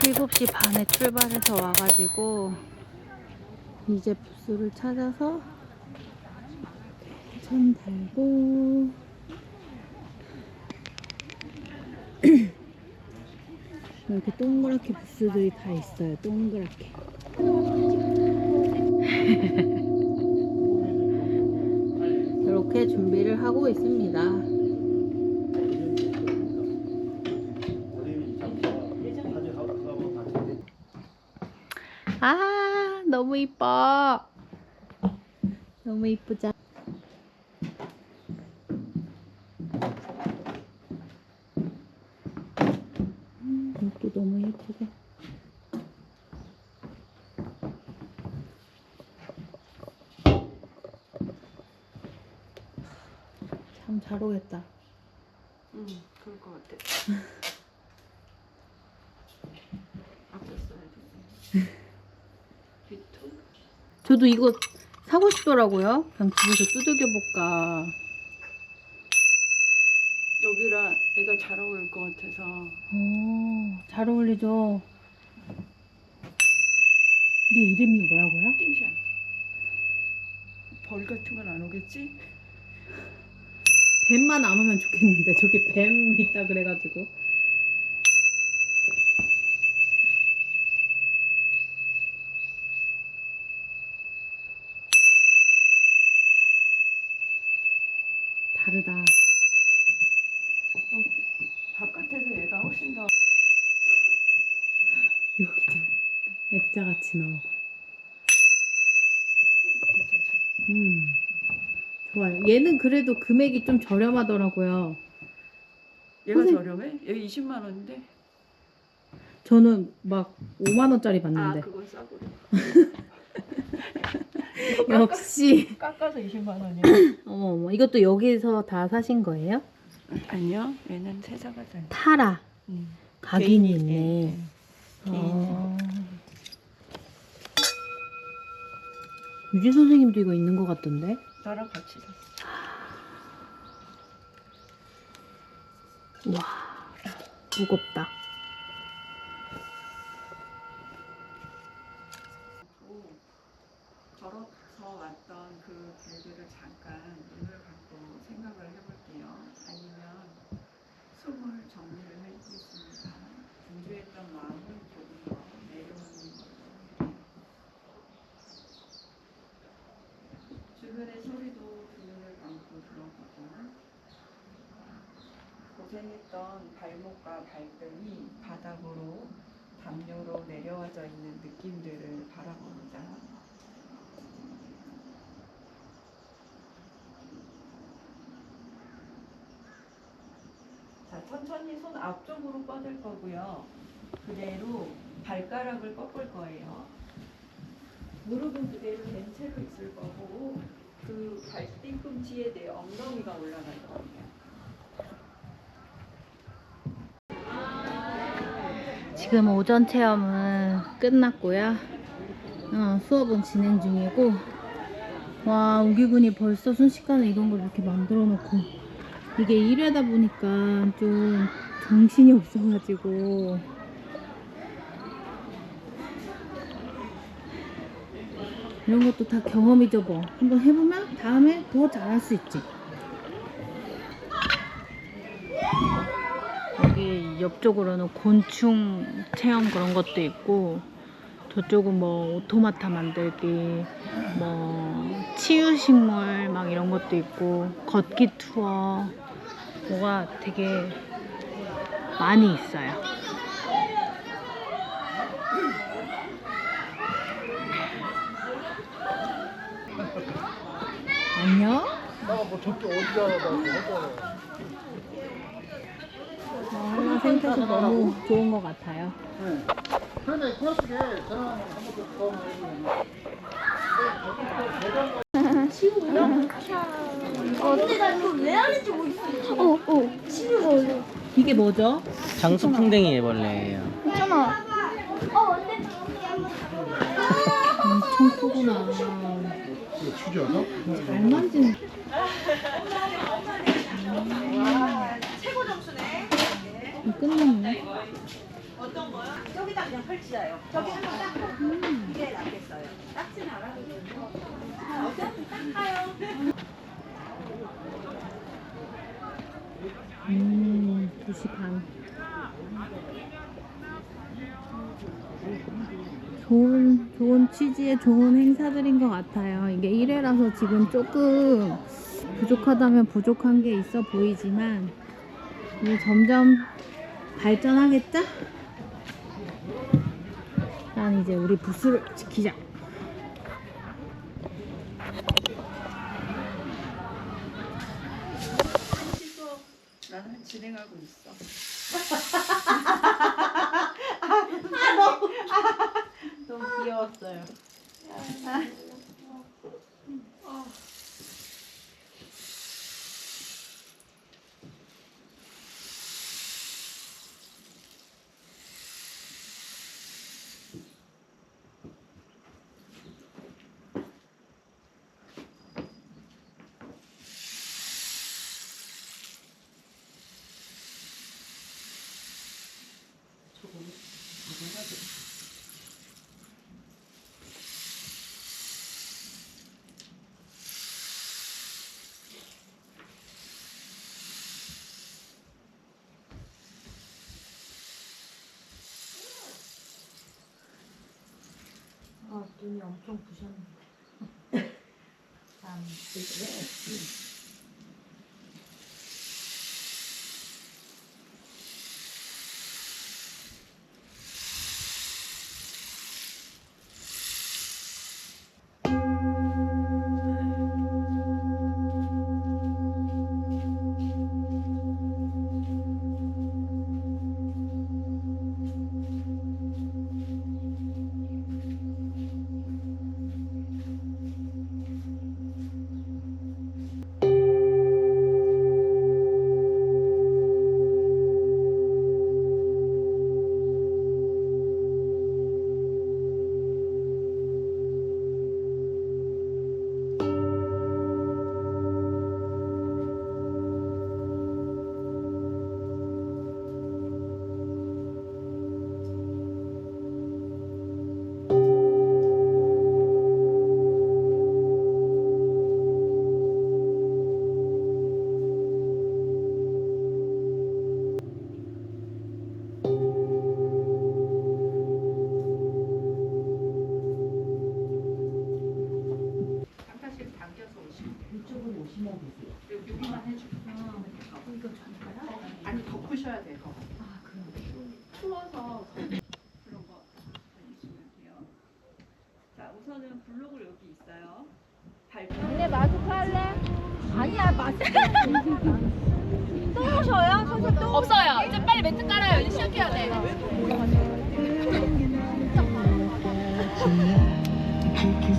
7시 반에 출발해서 와가지고 이제 부스를 찾아서 천 달고 이렇게 동그랗게 부스들이 다 있어요. 동그랗게. 이렇게 준비를 하고 있습니다. 아, 너무 이뻐. 너무 이쁘죠? 음, 이것도 너무 예쁘고. 참잘 오겠다. 응, 그럴 것 같아. 앞에 써야지. 뒤통? 저도 이거 사고 싶더라고요. 그냥 집에서 두들겨 볼까. 여기랑 애가 잘 어울릴 것 같아서. 오, 잘 어울리죠. 이게 이름이 뭐라고요? 띵샷. 벌 같은 건 안 오겠지? 뱀만 안 오면 좋겠는데 저기 뱀 있다 그래가지고. 다르다. 어, 바깥에서 얘가 훨씬 더 여기도 액자같이 나와. 괜찮죠. 음, 좋아요. 얘는 그래도 금액이 좀 저렴하더라고요. 얘가 선생님. 저렴해? 얘 20만 원인데? 저는 막 5만 원짜리 아, 봤는데. 그건 싸구려. 역시. 깎아서 20만 원이야. 어머, 어머, 이것도 여기서 다 사신 거예요? 아니요, 얘는 세자가잖아. 타라. 응. 각인이 개인이, 있네. 개인. 아. 유지 선생님도 이거 있는 것 같던데? 나랑 같이 샀어. 와, 무겁다. 걸어서 왔던 그 길들을 잠깐 눈을 감고 생각을 해볼게요. 아니면 숨을 정리를 해보겠습니다. 분주했던 마음을 조금 더 내려오는 걸로. 주변의 소리도 두 눈을 감고 들어보고 고생했던 발목과 발등이 바닥으로 담요로 내려와져 있는 느낌들을 바라봅니다. 자, 천천히 손 앞쪽으로 뻗을 거고요. 그대로 발가락을 꺾을 거예요. 무릎은 그대로 된 채로 있을 거고 그 발뒤꿈치에 내 엉덩이가 올라갈 거예요. 지금 오전 체험은 끝났고요. 어, 수업은 진행 중이고, 와, 우기군이 벌써 순식간에 이런 걸 이렇게 만들어 놓고, 이게 1회다 보니까 좀 정신이 없어가지고, 이런 것도 다 경험이죠, 뭐. 한번 해보면 다음에 더 잘할 수 있지. 옆쪽으로는 곤충 체험 그런 것도 있고 저쪽은 뭐 오토마타 만들기 뭐 치유식물 막 이런 것도 있고 걷기 투어 뭐가 되게 많이 있어요. 안녕? 나뭐 저기 어디다 나 아, 센터도 너무 좋은 것 같아요. 네. 그런데 그렇게 저랑 한번 더 해보면 근데 나 이거 왜 하는지 모르겠어. 어, 어. 치료가 어려. 이게 뭐죠? 장수풍뎅이 애벌레예요. 있잖아. 어, 근데 엄청 크구나. 잘 만지는. 최고 점수네. 끝났네. 어떤 거요? 저기다 그냥 펼치자요. 저기 한번 닦고 이게 낫겠어요. 닦진 않아도 되고. 어차피 닦아요. 음, 2시 반. 좋은, 좋은 취지의 좋은 행사들인 것 같아요. 이게 1회라서 지금 조금 부족하다면 부족한 게 있어 보이지만, 이제 점점 발전하겠죠? 일단 이제 우리 부스를 지키자. 나는 진행하고 있어. 너무 귀여웠어요. 아, 눈이 엄청 부셨는데. 참, 사실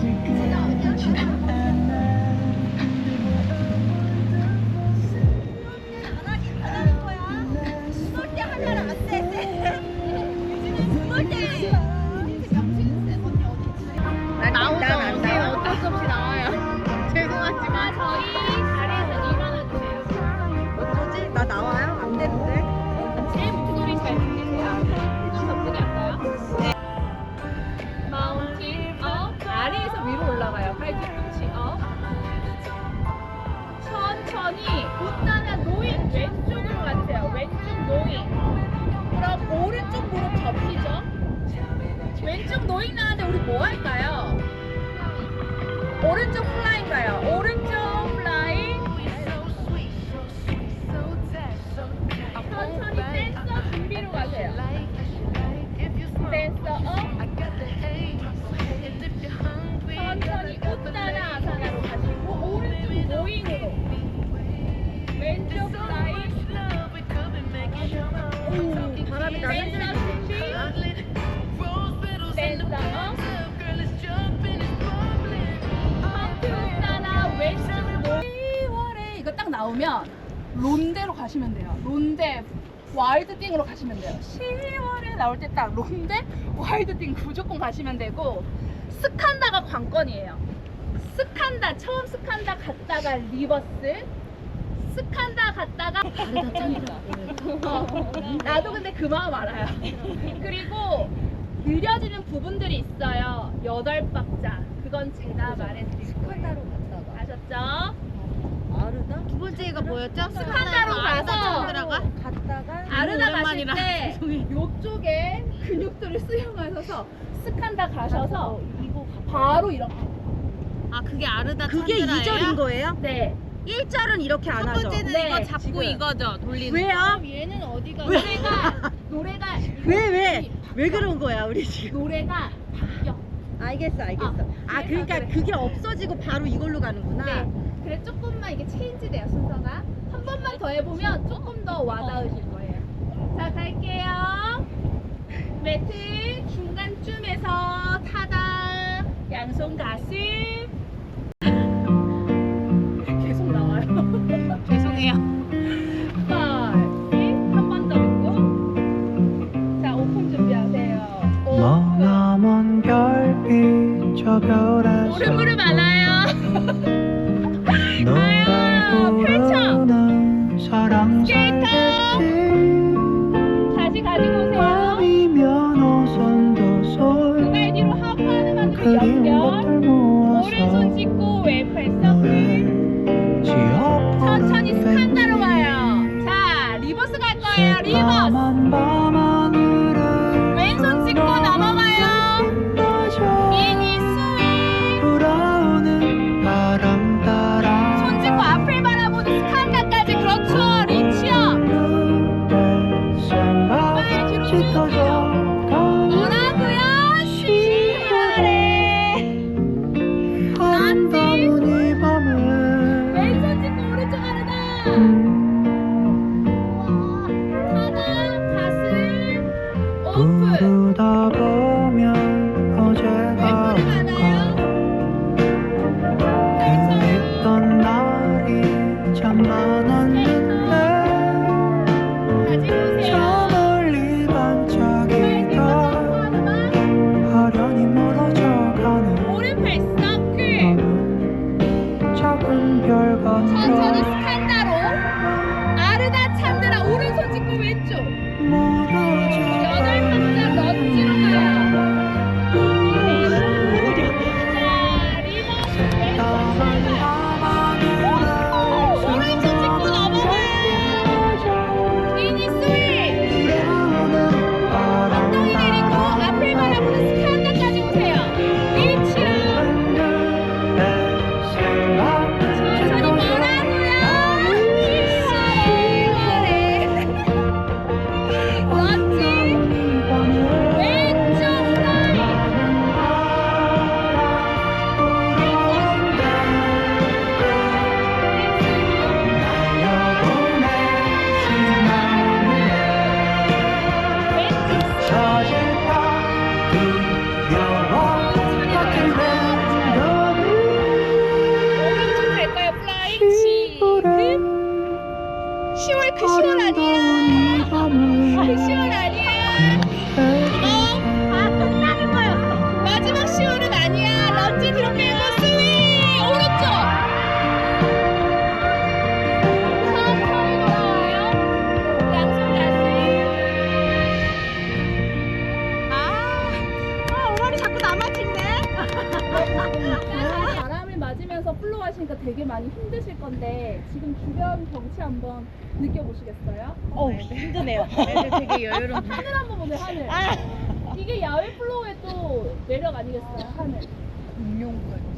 我知道你要去哪。 노인 나왔는데 우리 뭐 할까요? 오른쪽 플라잉가요 오른쪽 나오면 론데로 가시면 돼요. 론데 와일드띵으로 가시면 돼요. 10월에 나올 때 딱 론데 와일드띵 무조건 가시면 되고 스칸다가 관건이에요. 스칸다 처음 스칸다 갔다가 리버스 스칸다 갔다가 다르다 짱이다. 어, 나도 근데 그 마음 알아요. 느려지는 부분들이 있어요. 여덟 박자. 그건 제가 말해드릴 거예요. 아셨죠? 두 번째가 뭐였죠? 스칸다로 가서 갔다가 아르다 가실 때 요쪽에 근육들을 수용하셔서 스칸다 가셔서 바로 이렇게 아 그게 아르다 그게 2절인 거예요? 네 1절은 이렇게 안첫 하죠. 번째는 네, 이거 잡고 지금. 이거죠 돌리는 왜요? 얘는 어디가 노래가 노래가 왜 왜? 왜 그런 거야 우리 지금? 노래가 바뀌어 알겠어 알겠어. 아, 아, 그러니까 그래. 그게 없어지고 바로 이걸로 가는구나. 네 그래 조금만 이게 체인지 돼요 순서가. 한 번만 더 해보면 조금 더 와닿으실 거예요. 자 갈게요. 매트 중간쯤에서 타다. 양손 가슴. 계속 나와요. 죄송해요. 한번 더 듣고. 자 오픈 준비하세요. 머나먼 별빛 저 별에서 myself. 지금 주변 경치 한번 느껴보시겠어요? 어 힘드네요. 되게 여유로운 하늘 한번 보세요 하늘. 이게 야외 플로우의 또 매력 아니겠어요 하늘? 타다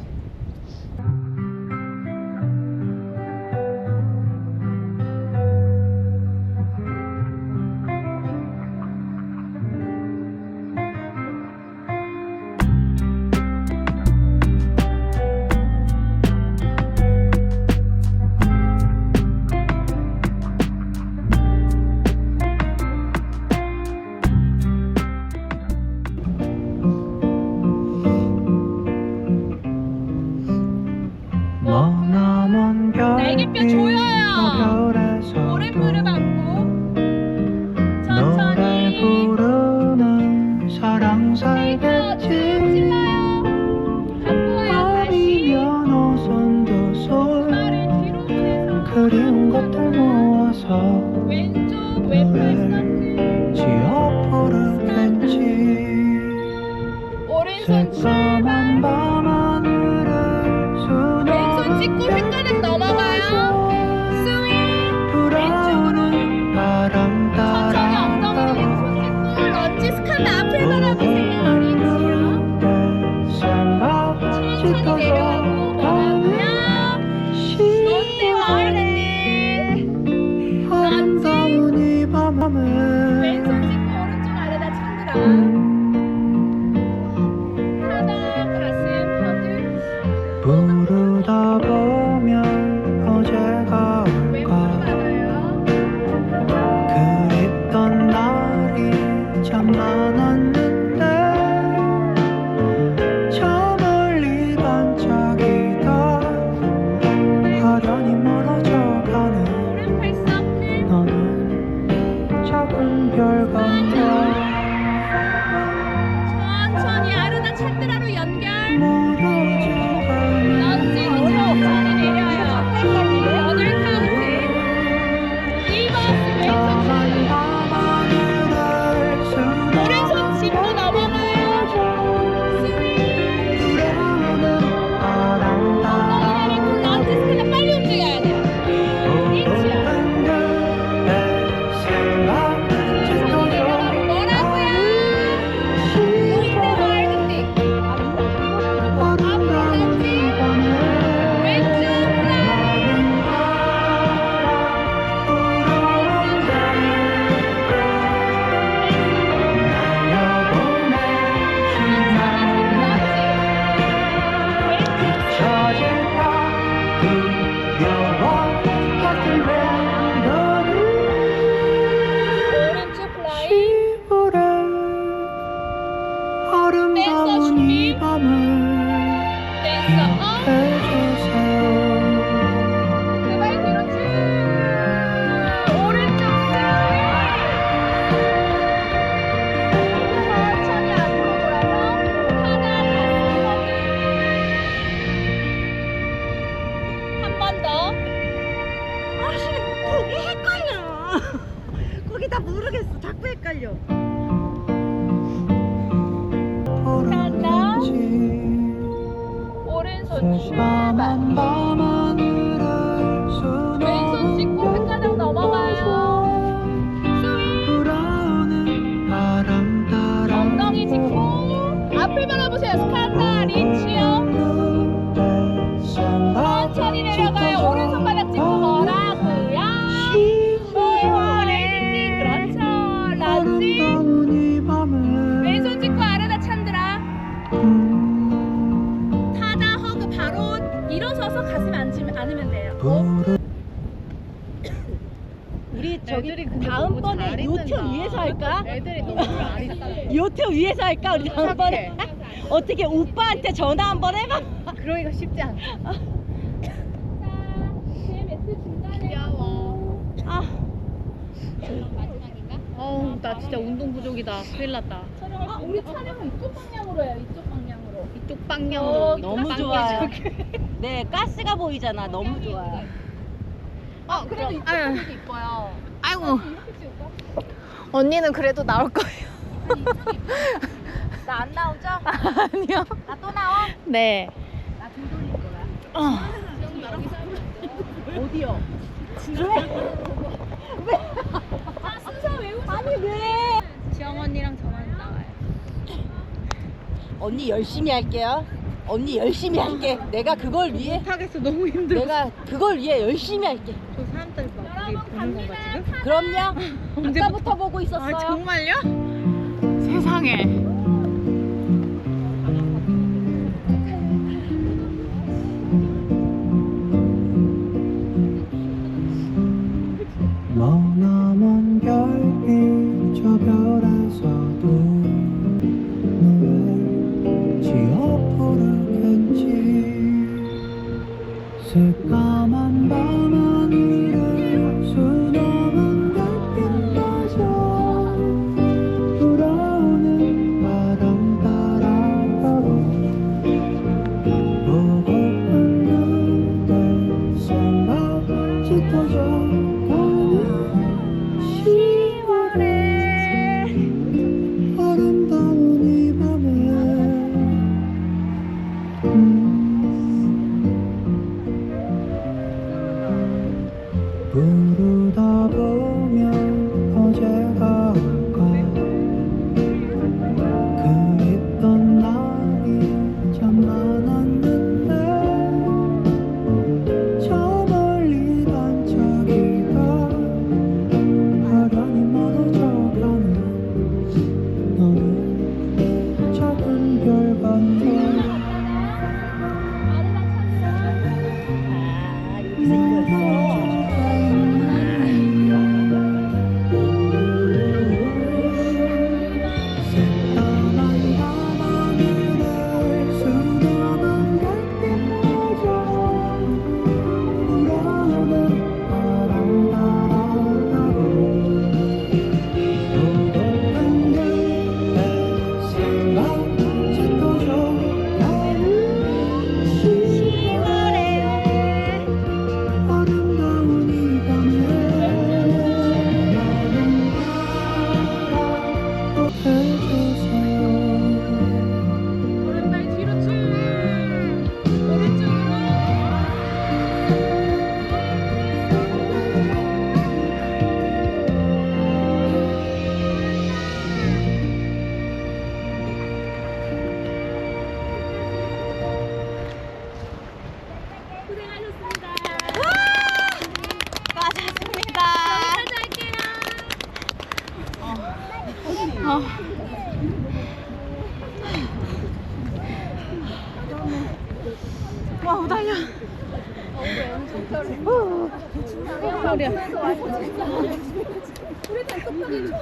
거기 다 모르겠어. 자꾸 헷갈려. 오른손 출발. 우리 저기 다음번에 요트 위에서 할까? 애들이 너무 잘했다. 요트 위에서 할까? 우리 다음번에 어떻게 오빠한테 전화 한번 해봐. 그러기가 쉽지 않아. 자, 제 매트 중간에. 귀여워. 아, 마지막인가? 어우, 나 진짜 운동 부족이다. 큰일 났다. 아, 우리 촬영은 이쪽 방향으로 해요. 이쪽 방향으로. 이쪽 방향으로. 너무 좋아요. 네, 가스가 보이잖아. 너무 좋아요. 아, 그래도 이쪽 아유. 방향도 이뻐요. 아이고, 이렇게 찍을까? 언니는 그래도 나올 거예요. 나안 나오죠? 아니요. 나 또 나와? 네. 나등 돌릴 거야. 어. 지영이 여기서 어디요? 왜? 지영 언니랑 저만 나와요. 언니 열심히 할게요. 언니 열심히 할게. 내가 그걸 위해 못하겠어, 너무 힘들어. 내가 그걸 위해 열심히 할게. 보는 건가. 지금? 그럼요. 언제 아까부터 보고 있었어요. 아 정말요? 세상에.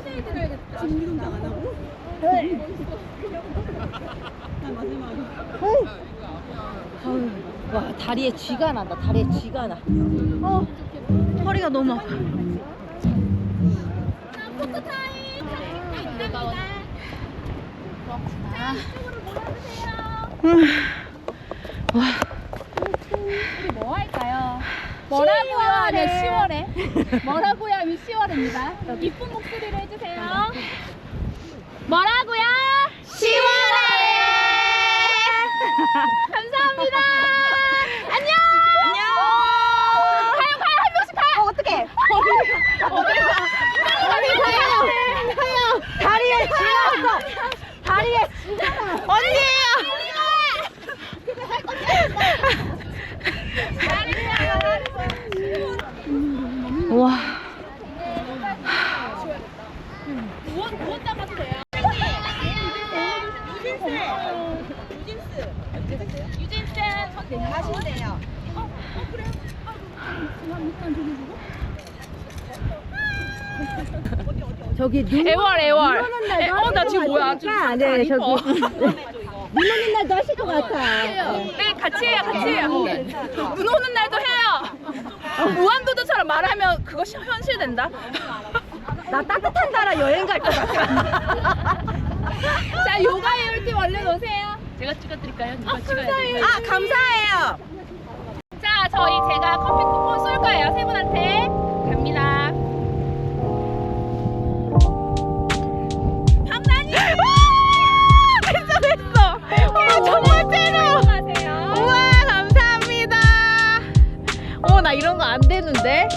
단톡방에 초대해드려야겠다. 와 다리에 쥐가 난다. 다리에 쥐가 나. 어, 허리가 너무 아파. 포토타임 장식도 있답니다. 자, 이쪽으로 모여주세요. 우리 뭐 할까요? 뭐라고요? 하면 10월에. 뭐라고요? 하면 10월입니다. 이쁜 목소리로 해주세요. 뭐라고요? 10월에. 감사합니다. 안녕! 안녕! 가요 가요 한 명씩 가요 어, 어떡해. 어디 가 빨리 가요 다리에 쥐가 났어. 다리에 언니예요. 와. 무엇 무엇 잡아도 돼요 유진스 하신대요 저기 눈 애월 애월. 날도 어, 나 지금 뭐야? 좀 하니까, 안 네, 이뻐. 저기 눈 오는 날도 하실 것 같아. 네, 같이 해요, 같이 해요. 눈 오는 날도 해요. 무한도전처럼 말하면 시- 현실된다. 나 따뜻한 나라 여행 갈 것 같아. 자, 요가 해올팀 얼른 오세요. 제가 찍어드릴까요? 누가 찍어야 돼요? 아 감사해요. 자 저희 제가 커피 쿠폰 쏠 거예요 세 분한테 갑니다 박나니 됐어 됐어. 와 정말 제로. 안녕하세요 우와 감사합니다. 어나 이런 거 안 되는데.